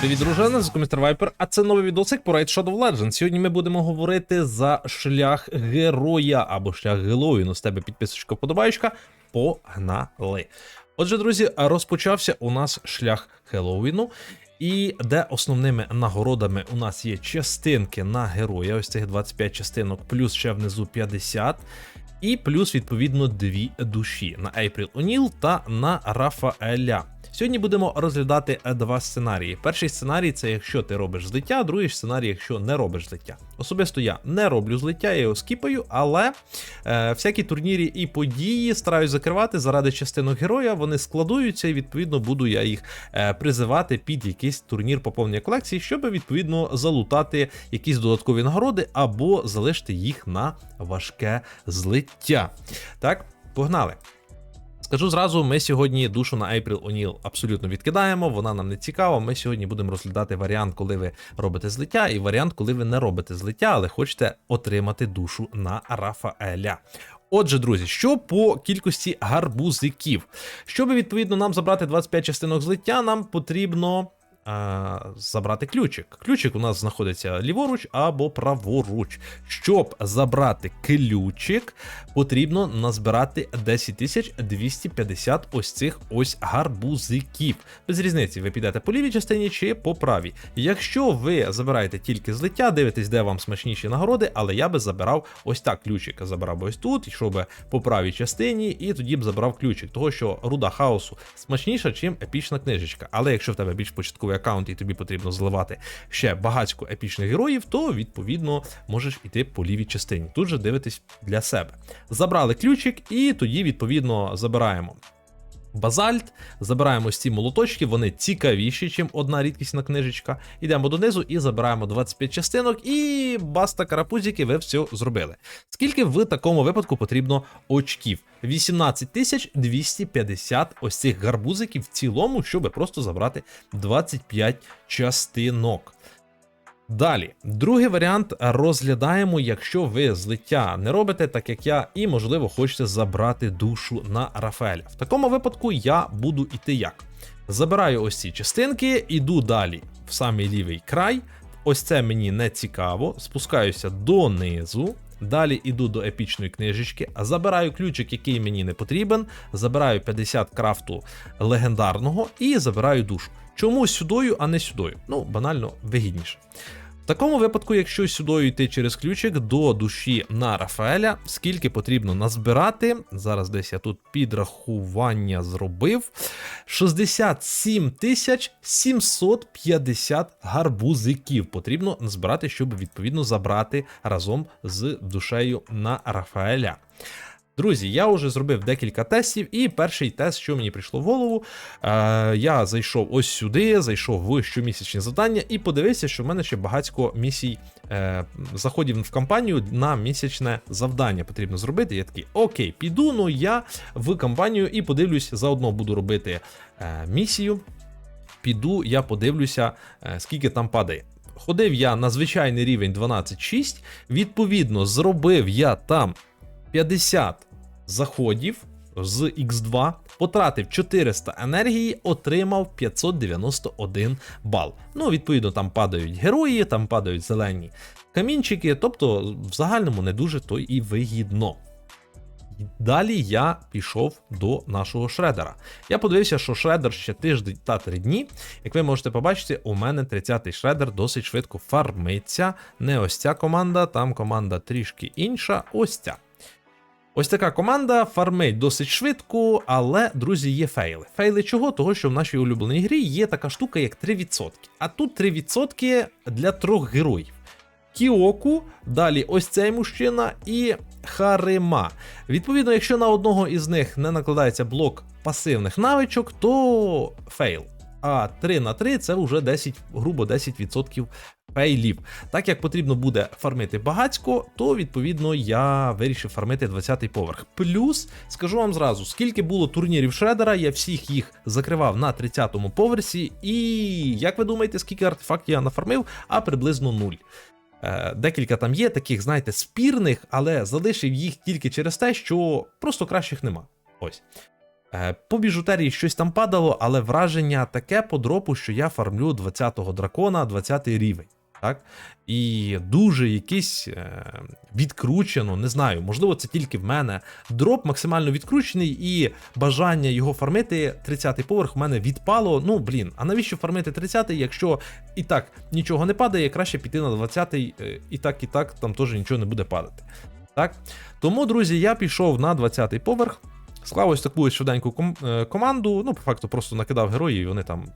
Привіт, дружина, з Містер Вайпер, а це новий відосик по Raid Shadow Legends. Сьогодні ми будемо говорити за шлях героя або шлях Геловіну. З тебе підписочка вподобаючка. Погнали. Отже, друзі, розпочався у нас шлях Хеллоуіну. І де основними нагородами у нас є частинки на героя, ось цих 25 частинок, плюс ще внизу 50. І плюс, відповідно, дві душі на Ейпріл Оніл та на Рафаеля. Сьогодні будемо розглядати е, два сценарії. Перший сценарій це якщо ти робиш злиття, другий сценарій, якщо не робиш злиття. Особисто я не роблю злиття, я його скіпаю, але е, всякі турнірі і події стараюсь закривати заради частинок героя. Вони складуються, і відповідно буду я їх е, призивати під якийсь турнір поповнення колекції, щоб відповідно залутати якісь додаткові нагороди або залишити їх на важке злиття. Так, погнали. Скажу зразу, ми сьогодні душу на April O'Neil абсолютно відкидаємо, вона нам не цікава. Ми сьогодні будемо розглядати варіант, коли ви робите злиття, і варіант, коли ви не робите злиття, але хочете отримати душу на Рафаеля. Отже, друзі, що по кількості гарбузиків? Щоб відповідно нам забрати 25 частинок злиття, нам потрібно забрати ключик. Ключик у нас знаходиться ліворуч або праворуч. Щоб забрати ключик, потрібно назбирати 10250 ось цих ось гарбузиків. Без різниці, ви підете по лівій частині чи по правій. Якщо ви забираєте тільки злиття, дивитесь, де вам смачніші нагороди, але я би забирав ось так ключик. Забирав би ось тут, йшов би по правій частині, і тоді б забрав ключик. Того, що руда хаосу смачніша, чим епічна книжечка. Але якщо в тебе більш початковий аккаунт і тобі потрібно зливати ще багатько епічних героїв, то відповідно можеш іти по лівій частині. Тут же дивитись для себе. Забрали ключик, і тоді відповідно забираємо. Базальт, забираємо ці молоточки, вони цікавіші, ніж одна рідкісна книжечка. Йдемо донизу і забираємо 25 частинок, і баста карапузики, ви все зробили. Скільки в такому випадку потрібно очків? 18 250 ось цих гарбузиків в цілому, щоб просто забрати 25 частинок. Далі, другий варіант розглядаємо, якщо ви злиття не робите, так як я, і можливо хочете забрати душу на Рафаеля. В такому випадку я буду іти як? Забираю ось ці частинки, іду далі в самий лівий край. Ось це мені не цікаво. Спускаюся донизу. Далі іду до епічної книжечки, забираю ключик, який мені не потрібен, забираю 50 крафту легендарного і забираю душу. Чому сюдою, а не сюдою? Ну, банально вигідніше. В такому випадку, якщо сюдою йти через ключик до душі на Рафаеля, скільки потрібно назбирати, зараз десь я тут підрахування зробив. 67 тисяч 750 гарбузиків потрібно назбирати, щоб відповідно забрати разом з душею на Рафаеля. Друзі, я вже зробив декілька тестів, і перший тест, що мені прийшло в голову, е, я зайшов ось сюди, зайшов в щомісячні завдання і подивився, що в мене ще багатько місій е, заходів в кампанію на місячне завдання потрібно зробити. Я такий, окей, піду, ну я в кампанію і подивлюсь, заодно буду робити е, місію. Піду, я подивлюся, е, скільки там падає. Ходив я на звичайний рівень 12.6, відповідно, зробив я там 50 заходів з X2, потратив 400 енергії, отримав 591 бал. Ну, відповідно, там падають герої, там падають зелені камінчики, тобто в загальному не дуже то і вигідно. Далі я пішов до нашого шредера. Я подивився, що шредер ще тиждень та три дні. Як ви можете побачити, у мене 30-й шредер досить швидко фармиться. Не ось ця команда, там команда трішки інша. Ось ця. Ось така команда фармить досить швидко, але, друзі, є фейли. Фейли чого? Того, що в нашій улюбленій грі є така штука, як 3%. А тут 3% для трьох героїв. Кіоку, далі ось цей мужчина і Харима. Відповідно, якщо на одного із них не накладається блок пасивних навичок, то фейл. А 3 на 3 це вже 10, грубо 10% фейлів. Так як потрібно буде фармити багацько, то відповідно я вирішив фармити 20-й поверх. Плюс скажу вам зразу, скільки було турнірів шредера, я всіх їх закривав на 30-му поверсі. І як ви думаєте, скільки артефактів я нафармив? А приблизно нуль. Е, Декілька там є, таких, знаєте, спірних, але залишив їх тільки через те, що просто кращих нема. Ось. Е, По біжутерії щось там падало, але враження таке по дропу, що я фармлю 20-го дракона, 20-й рівень. Так? І дуже якийсь е, відкручено, не знаю, можливо, це тільки в мене. Дроп максимально відкручений, і бажання його фармити 30-й поверх в мене відпало. Ну, блін, а навіщо фармити 30-й, якщо і так нічого не падає, краще піти на 20-й, е, і так, і так, там теж нічого не буде падати. Так? Тому, друзі, я пішов на 20-й поверх, склав ось таку швиденьку е, команду. Ну, по факту, просто накидав героїв, і вони там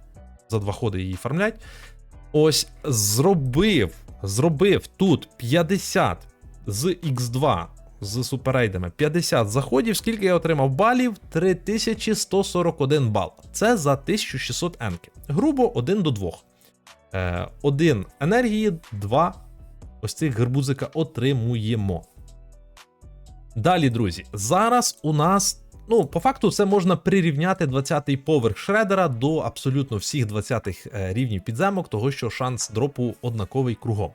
за два ходи її фармлять. Ось зробив, зробив тут 50 з X2 з суперейдами 50 заходів. Скільки я отримав балів? 3141 бал. Це за 1600 енки. Грубо 1 до 2. Е, 1 енергії, 2 ось цих гарбузика отримуємо. Далі, друзі, зараз у нас. Ну, по факту, це можна прирівняти 20-й поверх шредера до абсолютно всіх 20-х е, рівнів підземок, того що шанс дропу однаковий кругом.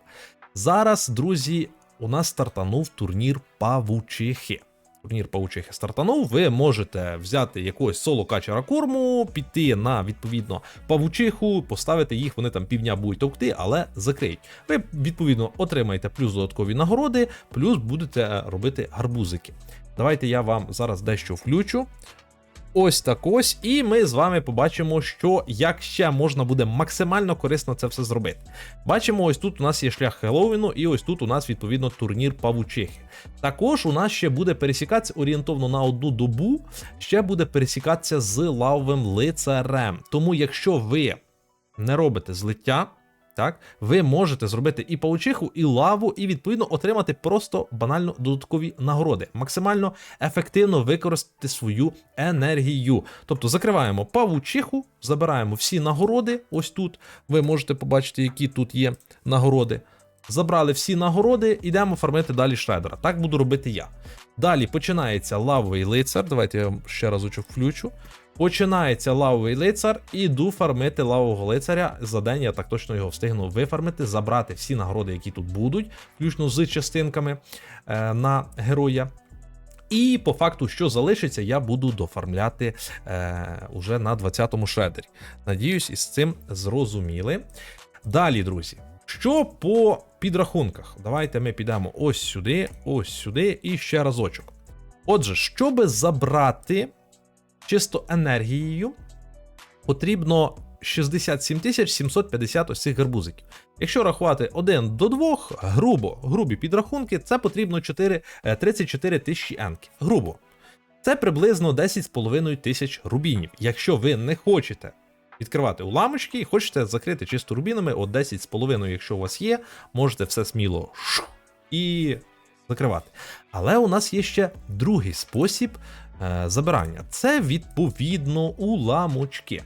Зараз, друзі, у нас стартанув турнір Павучихи. Турнір Павучихи стартанув. Ви можете взяти якогось соло качера корму, піти на відповідно павучиху, поставити їх, вони там півдня будуть товкти, але закриють. Ви відповідно отримаєте плюс додаткові нагороди, плюс будете е, робити гарбузики. Давайте я вам зараз дещо включу. Ось так ось, і ми з вами побачимо, що як ще можна буде максимально корисно це все зробити. Бачимо, ось тут у нас є шлях Хеллоуіну, і ось тут у нас відповідно турнір Павучихи. Також у нас ще буде пересікатися орієнтовно на одну добу, ще буде пересікатися з лавовим лицарем. Тому, якщо ви не робите злиття, так, ви можете зробити і паучиху, і лаву, і відповідно отримати просто банально додаткові нагороди, максимально ефективно використати свою енергію. Тобто закриваємо павучиху, забираємо всі нагороди. Ось тут ви можете побачити, які тут є нагороди. Забрали всі нагороди, йдемо фармити далі шредера. Так буду робити я. Далі починається лавовий лицар. Давайте я ще разочок включу. Починається лавовий лицар, іду фармити лавового лицаря. За день я так точно його встигну вифармити, забрати всі нагороди, які тут будуть, включно з частинками е, на героя. І по факту, що залишиться, я буду дофармляти е, уже на 20-му шредері. Надіюсь, із цим зрозуміли. Далі, друзі, що по підрахунках? Давайте ми підемо ось сюди, ось сюди і ще разочок. Отже, щоб забрати чисто енергією, потрібно 67 750 ось цих гарбузиків. Якщо рахувати 1 до 2, грубо, грубі підрахунки, це потрібно 4, е, 34 тисячі енки. Грубо. Це приблизно 10,5 тисяч рубінів. Якщо ви не хочете відкривати уламочки і хочете закрити чисто рубінами, от 10,5, якщо у вас є, можете все сміло і закривати. Але у нас є ще другий спосіб е, забирання. Це відповідно уламочки.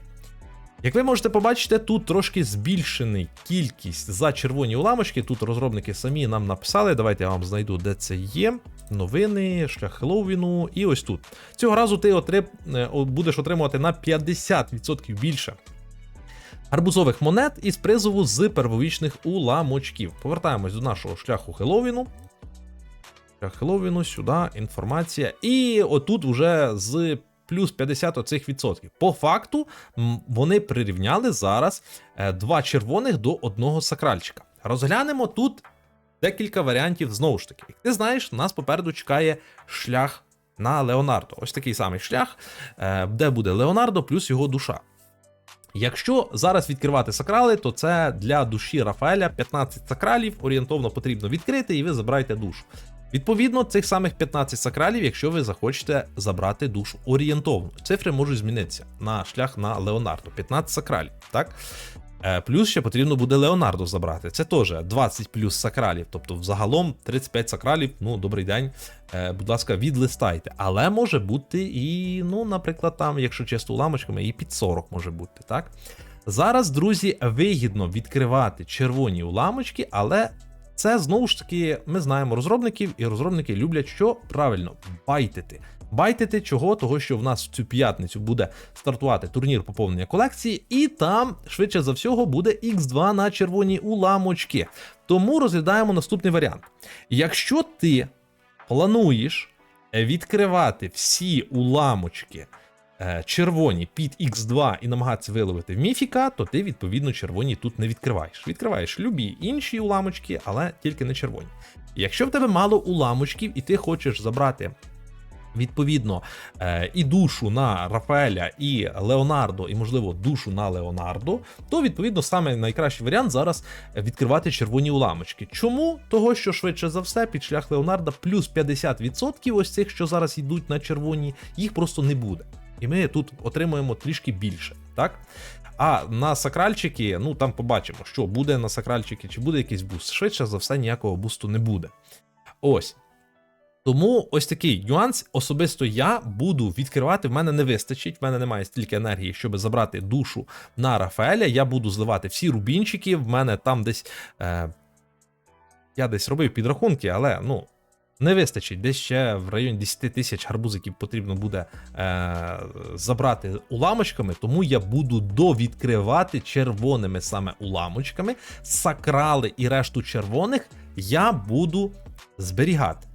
Як ви можете побачити, тут трошки збільшений кількість за червоні уламочки. Тут розробники самі нам написали. Давайте я вам знайду, де це є. Новини, шлях Хеллоуіну, і ось тут. Цього разу ти отрим... е, будеш отримувати на 50% більше гарбузових монет із призову з первовічних уламочків. Повертаємось до нашого шляху Хеллоуіну. Шлях Хеллоуіну, сюди, інформація. І отут вже з плюс 50 оцих відсотків. По факту вони прирівняли зараз е, два червоних до одного сакральчика. Розглянемо тут декілька варіантів знову ж таки. Як ти знаєш, нас попереду чекає шлях на Леонардо. Ось такий самий шлях, е, де буде Леонардо плюс його душа. Якщо зараз відкривати сакрали, то це для душі Рафаеля 15 сакралів орієнтовно потрібно відкрити, і ви забираєте душу. Відповідно, цих самих 15 сакралів, якщо ви захочете забрати душу орієнтовно, цифри можуть змінитися на шлях на Леонардо. 15 сакралів, так? Е, Плюс ще потрібно буде Леонардо забрати. Це теж 20 плюс сакралів. Тобто, взагалом 35 сакралів. Ну, добрий день. Е, Будь ласка, відлистайте. Але може бути і, ну, наприклад, там, якщо чисто уламочками, і під 40 може бути, так? Зараз, друзі, вигідно відкривати червоні уламочки, але це знову ж таки, ми знаємо розробників, і розробники люблять що правильно байтити. Байтити чого? Того, що в нас в цю п'ятницю буде стартувати турнір поповнення колекції, і там, швидше за всього, буде X2 на червоні уламочки. Тому розглядаємо наступний варіант. Якщо ти плануєш відкривати всі уламочки червоні під X2 і намагатися виловити в міфіка, то ти відповідно червоні тут не відкриваєш. Відкриваєш любі інші уламочки, але тільки не червоні. Якщо в тебе мало уламочків і ти хочеш забрати. Відповідно, е, і душу на Рафаеля, і Леонардо, і, можливо, душу на Леонардо, то відповідно саме найкращий варіант зараз відкривати червоні уламочки. Чому? Того, що швидше за все під шлях Леонарда плюс 50% ось цих, що зараз йдуть на червоні, їх просто не буде. І ми тут отримуємо трішки більше, так? А на сакральчики, ну там побачимо, що буде на сакральчики, чи буде якийсь буст. Швидше за все, ніякого бусту не буде. Ось. Тому ось такий нюанс. Особисто я буду відкривати. В мене не вистачить, в мене немає стільки енергії, щоб забрати душу на Рафаеля. Я буду зливати всі рубінчики. В мене там десь. Е, я десь робив підрахунки, але ну. Не вистачить, десь ще в районі 10 тисяч гарбузиків потрібно буде е, забрати уламочками, тому я буду довідкривати червоними саме уламочками. Сакрали і решту червоних я буду зберігати.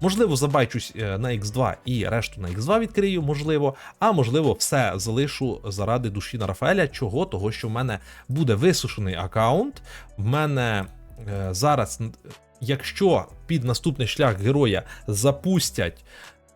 Можливо, забайчусь е, на X2 і решту на X2 відкрию, можливо, а можливо, все залишу заради душі на Рафаеля. Чого? Того, що в мене буде висушений аккаунт. В мене е, зараз, якщо під наступний шлях героя запустять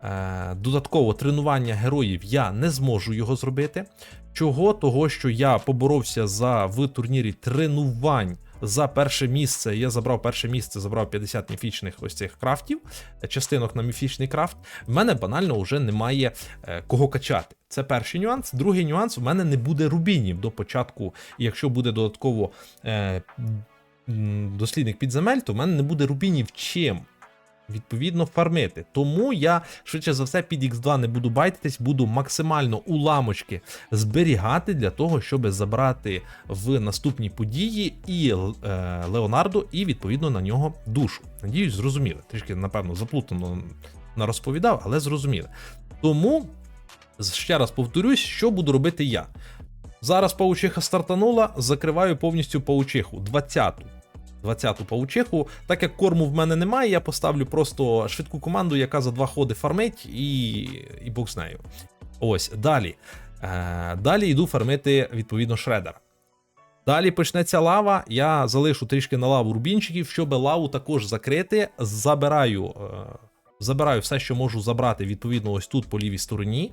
е, додатково тренування героїв, я не зможу його зробити. Чого? Того, що я поборовся за в турнірі тренувань за перше місце. Я забрав перше місце, забрав 50 міфічних ось цих крафтів, частинок на міфічний крафт. В мене банально вже немає е, кого качати. Це перший нюанс. Другий нюанс: у мене не буде рубінів до початку. Якщо буде додатково е, дослідник підземель, то в мене не буде рубінів чим. Відповідно, фармити. Тому я швидше за все під X2 не буду байтитись, буду максимально уламочки зберігати для того, щоб забрати в наступні події і е, Леонардо, і відповідно на нього душу. Надіюсь, зрозуміли. Трішки, напевно, заплутано нарозповідав, але зрозуміли. Тому ще раз повторюсь, що буду робити я. Зараз паучиха стартанула, закриваю повністю паучиху 20-ту. 20-ту паучиху. Так як корму в мене немає, я поставлю просто швидку команду, яка за два ходи фармить, і, і бог з нею. Ось, далі. Е, далі йду фармити відповідно шредера. Далі почнеться лава. Я залишу трішки на лаву рубінчиків, щоб лаву також закрити. Забираю, е, забираю все, що можу забрати, відповідно, ось тут по лівій стороні.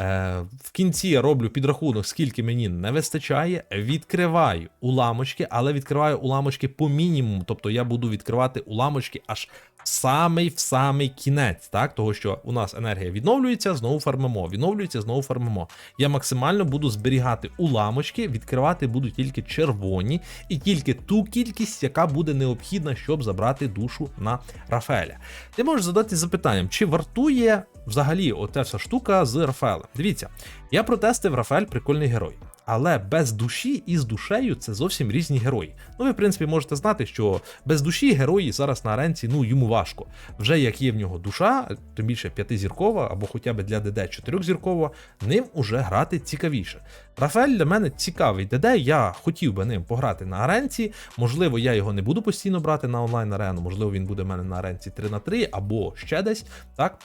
Е, в кінці я роблю підрахунок, скільки мені не вистачає. Відкриваю уламочки, але відкриваю уламочки по мінімуму. Тобто я буду відкривати уламочки аж в самий в самий кінець, так? Того, що у нас енергія відновлюється, знову фармимо, відновлюється, знову фармимо. Я максимально буду зберігати уламочки, відкривати буду тільки червоні, і тільки ту кількість, яка буде необхідна, щоб забрати душу на Рафаеля. Ти можеш задати запитанням, чи вартує взагалі оця вся штука з Рафаелем? Дивіться, я протестив Рафаель прикольний герой. Але без душі і з душею це зовсім різні герої. Ну, ви, в принципі, можете знати, що без душі герої зараз на аренці ну йому важко. Вже як є в нього душа, тим більше п'ятизіркова або хоча б для ДД чотирьохзіркова, ним уже грати цікавіше. Рафаель для мене цікавий ДД. Я хотів би ним пограти на аренці. Можливо, я його не буду постійно брати на онлайн арену, можливо, він буде в мене на аренці 3 на 3 або ще десь. Так.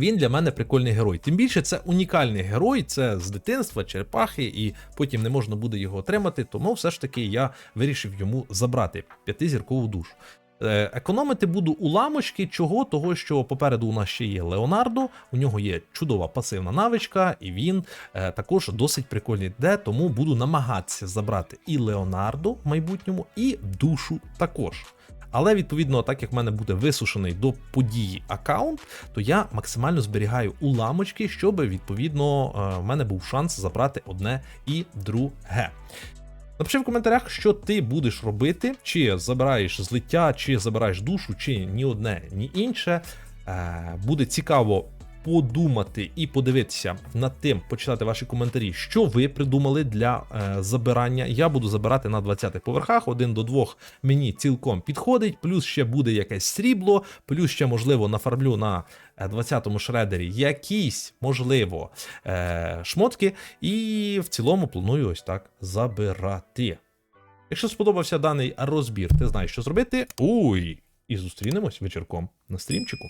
Він для мене прикольний герой. Тим більше це унікальний герой, це з дитинства, черепахи, і потім не можна буде його отримати. Тому все ж таки я вирішив йому забрати п'ятизіркову душу. Е, Економити буду уламочки, чого? Того, що попереду у нас ще є Леонардо, у нього є чудова пасивна навичка, і він е, також досить прикольний де, тому буду намагатися забрати і Леонардо в майбутньому, і душу також. Але відповідно, так як в мене буде висушений до події аккаунт, то я максимально зберігаю уламочки, щоб відповідно е, в мене був шанс забрати одне і друге. Напиши в коментарях, що ти будеш робити, чи забираєш злиття, чи забираєш душу, чи ні одне, ні інше. Е, Буде цікаво подумати і подивитися над тим, почитати ваші коментарі, що ви придумали для е, забирання. Я буду забирати на 20-х поверхах, один до двох мені цілком підходить, плюс ще буде якесь срібло, плюс ще, можливо, нафармлю на е, 20-му шредері якісь, можливо, е, шмотки, і в цілому планую ось так забирати. Якщо сподобався даний розбір, ти знаєш, що зробити. Уй! І зустрінемось вечірком на стрімчику.